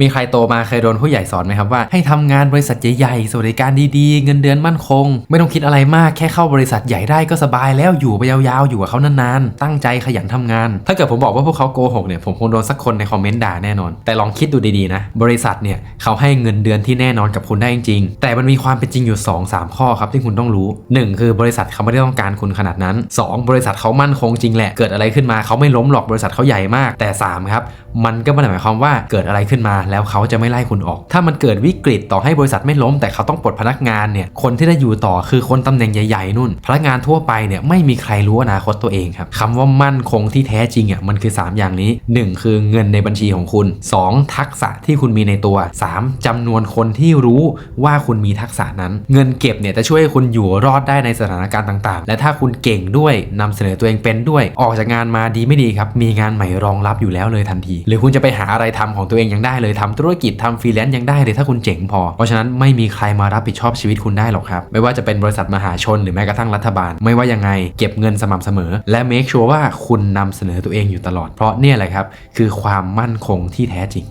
มีใครโตมาเคยโดนผู้ใหญ่สอนไหมครับว่าให้ทำงานบริษัทใหญ่ๆสวัสดิการดีๆ เงินเดือนมั่นคง ไม่ต้องคิดอะไรมากแค่เข้าบริษัทใหญ่ได้ก็สบายแล้วอยู่ไปยาวๆอยู่กับเขานานๆ ตั้งใจขยันทำงาน ถ้าเกิดผมบอกว่าพวกเขาโกหกเนี่ยผมคงโดนสักคนในคอมเมนต์ด่าแน่นอน แต่ลองคิดดูดีๆนะ บริษัทเนี่ยเขาให้เงินเดือนที่แน่นอนกับคุณได้จริงๆแต่มันมีความเป็นจริงอยู่ 2 3 ข้อครับที่คุณต้องรู้ 1 คือบริษัทเขาไม่ได้ต้องการคุณขนาดนั้น 2 บริษัทเขามั่นคงจริงแหละเกิดอะไรขึ้นมาเขาไม่ล้มหรอกบริษัทเขาใหญ่มาก แต่3ครับมันก็ไม่ได้หมายความว่าเกิดอะไรขึ้นมาแล้วเขาจะไม่ไล่คุณออก ถ้ามันเกิดวิกฤตต่อให้บริษัทไม่ล้ม แต่เขาต้องปลดพนักงานเนี่ยคนที่ได้อยู่ต่อคือคนตำแหน่งใหญ่ๆนู่น พนักงานทั่วไปเนี่ยไม่มีใครรู้อนาคตตัวเองครับคำว่ามั่นคงที่แท้จริงอะมันคือ 3 อย่างนี้ 1 คือเงินในบัญชีของคุณ 2 ทักษะที่คุณมีในตัว 3จำนวนคนที่รู้ว่าคุณมีทักษะนั้น เงินเก็บเนี่ยจะช่วยให้คุณอยู่รอดได้ในสถานการณ์ต่างๆ และถ้าคุณเก่งด้วยนำเสนอตัวเองเป็นด้วย ออกจากงานมาดีไม่ดีครับมีงานใหม่รองรับอยู่แล้วเลยทันที หรือคุณจะไปหาอะไรทำของตัวเองยังได้เลยทำธุรกิจทำฟรีแลนซ์ยังได้เลยถ้าคุณเจ๋งพอ เพราะฉะนั้นไม่มีใครมารับผิดชอบชีวิตคุณได้หรอกครับ ไม่ว่าจะเป็นบริษัทมหาชนหรือแม้กระทั่งรัฐบาล ไม่ว่ายังไงเก็บเงินสม่ำเสมอ และ make sure ว่าคุณนำเสนอตัวเองอยู่ตลอด เพราะเนี่ยแหละครับคือความมั่นคงที่แท้จริง